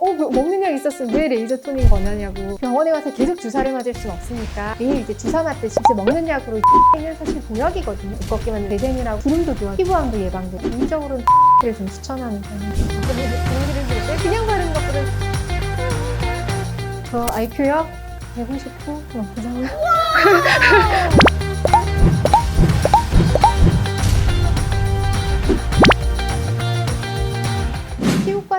어, 뭐 먹는 약 있었으면 왜 레이저 토닝 권하냐고. 병원에 가서 계속 주사를 맞을 수는 없으니까 매일 이제 주사 맞듯이 이제 먹는 약으로 는 사실 보약이거든요. 두껍게만 대생이라고 주름도 좋아, 피부암도 예방돼. 개인적으로는 를 좀 추천하는 편이에요. 그냥 그냥 바르는 것보다 저 IQ요 159 넘고잖아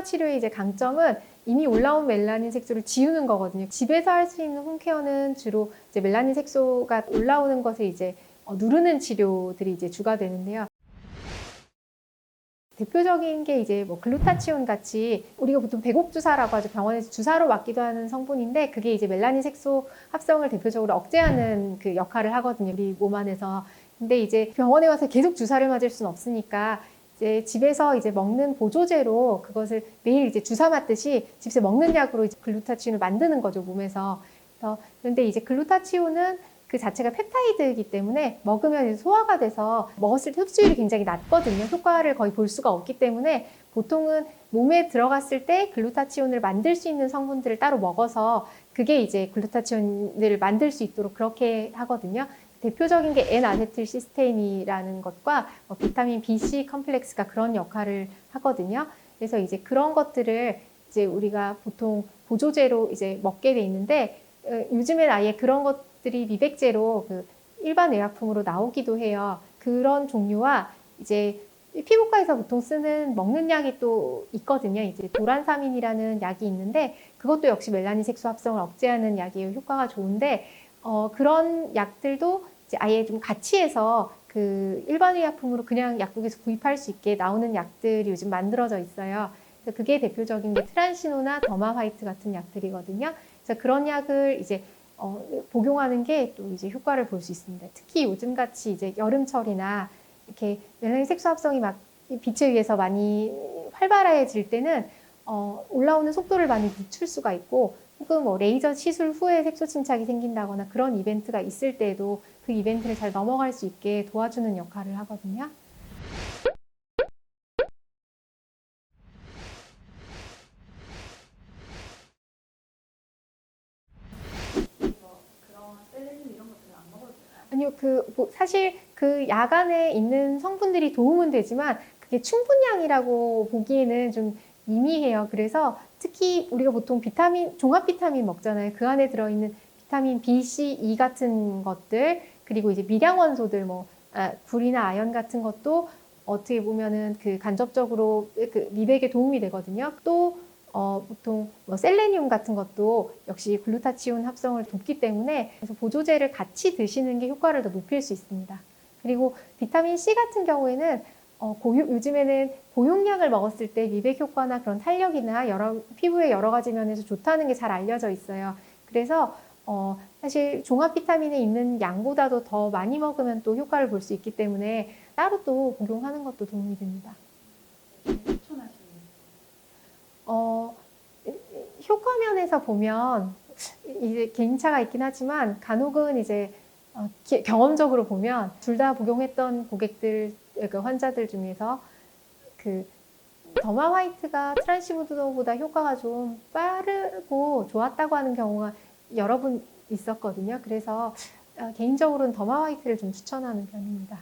치료의 이제 강점은 이미 올라온 멜라닌 색소를 지우는 거거든요. 집에서 할 수 있는 홈케어는 주로 이제 멜라닌 색소가 올라오는 것을 이제 어, 누르는 치료들이 이제 주가 되는데요. 대표적인 게 이제 뭐 글루타치온 같이 우리가 보통 배곡 주사라고 하죠. 병원에서 주사로 맞기도 하는 성분인데 그게 이제 멜라닌 색소 합성을 대표적으로 억제하는 그 역할을 하거든요. 우리 몸 안에서. 근데 이제 병원에 와서 계속 주사를 맞을 수는 없으니까 이제 집에서 이제 먹는 보조제로 그것을 매일 이제 주사 맞듯이 집에서 먹는 약으로 이제 글루타치온을 만드는 거죠 몸에서. 그런데 이제 글루타치온은 그 자체가 펩타이드이기 때문에 먹으면 소화가 돼서 먹었을 때 흡수율이 굉장히 낮거든요. 효과를 거의 볼 수가 없기 때문에 보통은 몸에 들어갔을 때 글루타치온을 만들 수 있는 성분들을 따로 먹어서 그게 이제 글루타치온을 만들 수 있도록 그렇게 하거든요. 대표적인 게 N아세틸 시스테인이라는 것과 뭐 비타민 B, 컴플렉스가 그런 역할을 하거든요. 그래서 이제 그런 것들을 이제 우리가 보통 보조제로 이제 먹게 돼 있는데 어, 요즘엔 아예 그런 것들이 미백제로 그 일반 의약품으로 나오기도 해요. 그런 종류와 이제 피부과에서 보통 쓰는 먹는 약이 또 있거든요. 이제 도란사민이라는 약이 있는데 그것도 역시 멜라닌 색소 합성을 억제하는 약이에요. 효과가 좋은데 어, 그런 약들도 아예 좀 같이 해서 그 일반 의약품으로 그냥 약국에서 구입할 수 있게 나오는 약들이 요즘 만들어져 있어요. 그래서 그게 대표적인 게 트란시노나 더마 화이트 같은 약들이거든요. 그래서 그런 약을 이제 어, 복용하는 게 또 이제 효과를 볼 수 있습니다. 특히 요즘 같이 이제 여름철이나 이렇게 멜라닌 색소 합성이 막 빛에 의해서 많이 활발해질 때는 어, 올라오는 속도를 많이 늦출 수가 있고 혹은 뭐 레이저 시술 후에 색소 침착이 생긴다거나 그런 이벤트가 있을 때에도 그 이벤트를 잘 넘어갈 수 있게 도와주는 역할을 하거든요. 아니요, 그, 뭐 사실 그약 안에 있는 성분들이 도움은 되지만 그게 충분량이라고 보기에는 좀 미미해요. 그래서 특히 우리가 보통 비타민, 종합 비타민 먹잖아요. 그 안에 들어있는 비타민 B, C, E 같은 것들, 그리고 이제 미량 원소들, 뭐, 아, 굴이나 아연 같은 것도 어떻게 보면은 그 간접적으로 그 미백에 도움이 되거든요. 또, 어, 보통 뭐 셀레니움 같은 것도 역시 글루타치온 합성을 돕기 때문에 그래서 보조제를 같이 드시는 게 효과를 더 높일 수 있습니다. 그리고 비타민 C 같은 경우에는 어, 고유, 요즘에는 고용량을 먹었을 때 미백 효과나 그런 탄력이나 여러 피부의 여러 가지 면에서 좋다는 게 잘 알려져 있어요. 그래서 어, 사실 종합 비타민에 있는 양보다도 더 많이 먹으면 또 효과를 볼 수 있기 때문에 따로 또 복용하는 것도 도움이 됩니다. 어, 효과 면에서 보면 이제 개인차가 있긴 하지만 간혹은 이제 어, 기- 경험적으로 보면 둘 다 복용했던 고객들 그 환자들 중에서 그 더마 화이트가 트란시무드보다 효과가 좀 빠르고 좋았다고 하는 경우가 여러 분 있었거든요. 그래서 어, 개인적으로는 더마 화이트를 좀 추천하는 편입니다.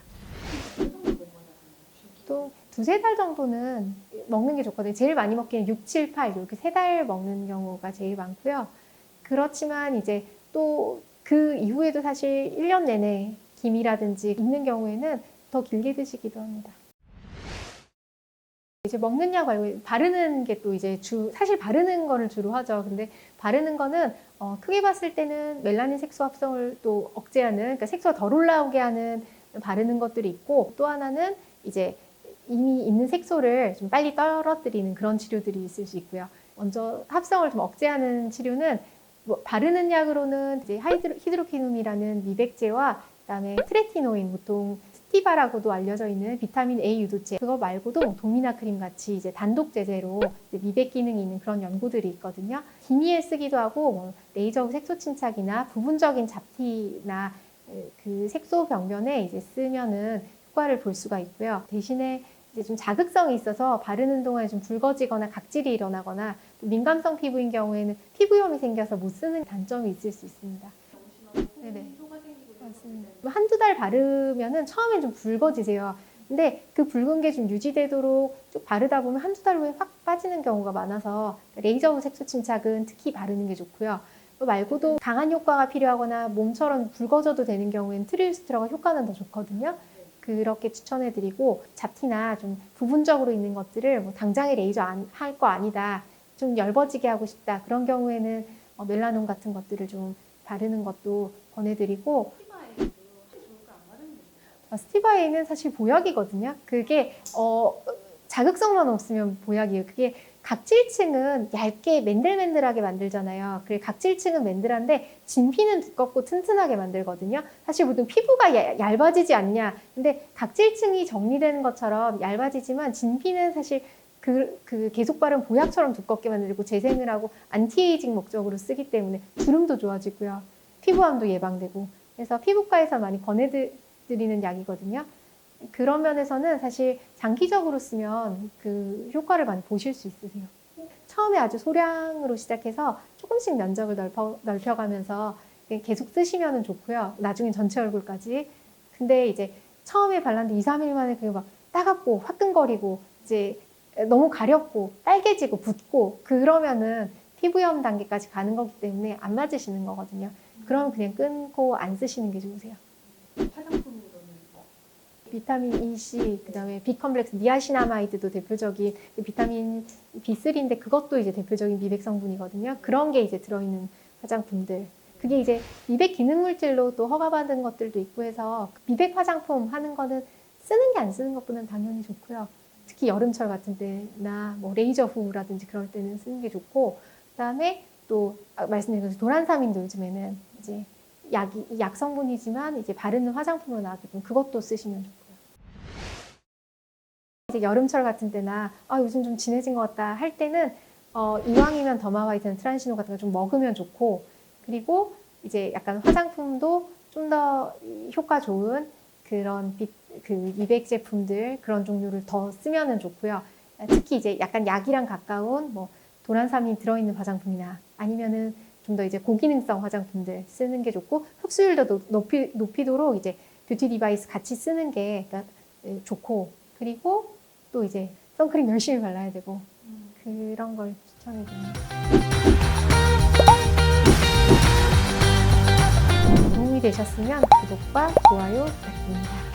또 두세 달 정도는 먹는 게 좋거든요. 제일 많이 먹기는 6, 7, 8 이렇게 세 달 먹는 경우가 제일 많고요. 그렇지만 이제 또 그 이후에도 사실 1년 내내 김이라든지 있는 경우에는 더 길게 드시기도 합니다. 이제 먹는 약 말고 바르는 게 또 이제 주 사실 바르는 거를 주로 하죠. 근데 바르는 거는 어, 크게 봤을 때는 멜라닌 색소 합성을 또 억제하는 그러니까 색소가 덜 올라오게 하는 바르는 것들이 있고 또 하나는 이제 이미 있는 색소를 좀 빨리 떨어뜨리는 그런 치료들이 있을 수 있고요. 먼저 합성을 좀 억제하는 치료는 뭐 바르는 약으로는 이제 하이드로, 히드로퀴놀이라는 미백제와 그다음에 트레티노인 보통 스티바라고도 알려져 있는 비타민 A 유도제 그거 말고도 뭐 도미나 크림 같이 이제 단독 제제로 이제 미백 기능이 있는 그런 연고들이 있거든요. 기미에 쓰기도 하고 뭐 레이저 색소 침착이나 부분적인 잡티나 그 색소 병변에 이제 쓰면은 효과를 볼 수가 있고요. 대신에 이제 좀 자극성이 있어서 바르는 동안에 좀 붉어지거나 각질이 일어나거나 또 민감성 피부인 경우에는 피부염이 생겨서 못 쓰는 단점이 있을 수 있습니다. 네네. 맞습니다. 한두 달 바르면은 처음엔 좀 붉어지세요. 근데 그 붉은 게 좀 유지되도록 쭉 바르다 보면 한두 달 후에 확 빠지는 경우가 많아서 레이저 후 색소 침착은 특히 바르는 게 좋고요. 그 말고도 강한 효과가 필요하거나 몸처럼 붉어져도 되는 경우에는 트리우스트라가 효과는 더 좋거든요. 그렇게 추천해드리고 잡티나 좀 부분적으로 있는 것들을 뭐 당장에 레이저 할 거 아니다. 좀 엷어지게 하고 싶다. 그런 경우에는 어, 멜라논 같은 것들을 좀 바르는 것도 권해드리고 어, 스티바에는 사실 보약이거든요. 그게 어, 자극성만 없으면 보약이에요. 그게 각질층은 얇게 맨들맨들하게 만들잖아요. 그래 각질층은 맨들한데 진피는 두껍고 튼튼하게 만들거든요. 사실 보통 피부가 야- 얇아지지 않냐. 근데 각질층이 정리되는 것처럼 얇아지지만 진피는 사실 그, 그 계속 바른 보약처럼 두껍게 만들고 재생을 하고 안티에이징 목적으로 쓰기 때문에 주름도 좋아지고요. 피부암도 예방되고. 그래서 피부과에서 많이 권해드 리는 약이거든요. 그런 면에서는 사실 장기적으로 쓰면 그 효과를 많이 보실 수 있으세요. 처음에 아주 소량으로 시작해서 조금씩 면적을 넓혀, 넓혀가면서 계속 쓰시면 좋고요. 나중엔 전체 얼굴까지. 근데 이제 처음에 발랐는데 2, 3일 만에 그게 막 따갑고 화끈거리고 이제 너무 가렵고 빨개지고 붓고 그러면은 피부염 단계까지 가는 거기 때문에 안 맞으시는 거거든요. 그럼 그냥 끊고 안 쓰시는 게 좋으세요. 비타민 E, C, 그다음에 B 컴플렉스 니아시나마이드도 대표적인 그 비타민 B3인데 그것도 이제 대표적인 미백 성분이거든요. 그런 게 이제 들어있는 화장품들. 그게 이제 미백 기능 물질로 또 허가받은 것들도 있고 해서 미백 화장품 하는 거는 쓰는 게 안 쓰는 것보다는 당연히 좋고요. 특히 여름철 같은 때나 뭐 레이저 후라든지 그럴 때는 쓰는 게 좋고 그다음에 또 아, 말씀드린 도란사민도 요즘에는 이제 약이 약 성분이지만 이제 바르는 화장품으로 나왔기 때문에 그것도 쓰시면 좋고요. 이제 여름철 같은 때나 아 요즘 좀 진해진 것 같다 할 때는 어, 이왕이면 더마화이트나 트란시노 같은 거 좀 먹으면 좋고 그리고 이제 약간 화장품도 좀 더 효과 좋은 그런 빛, 그 미백 제품들 그런 종류를 더 쓰면은 좋고요. 특히 이제 약간 약이랑 가까운 뭐 도란삼이 들어있는 화장품이나 아니면은 좀 더 이제 고기능성 화장품들 쓰는 게 좋고 흡수율도 높- 높이, 높이도록 이제 뷰티 디바이스 같이 쓰는 게 그러니까 예, 좋고 그리고 또 이제 선크림 열심히 발라야 되고 그런 걸 추천해 드립니다. 도움이 되셨으면 구독과 좋아요 부탁드립니다.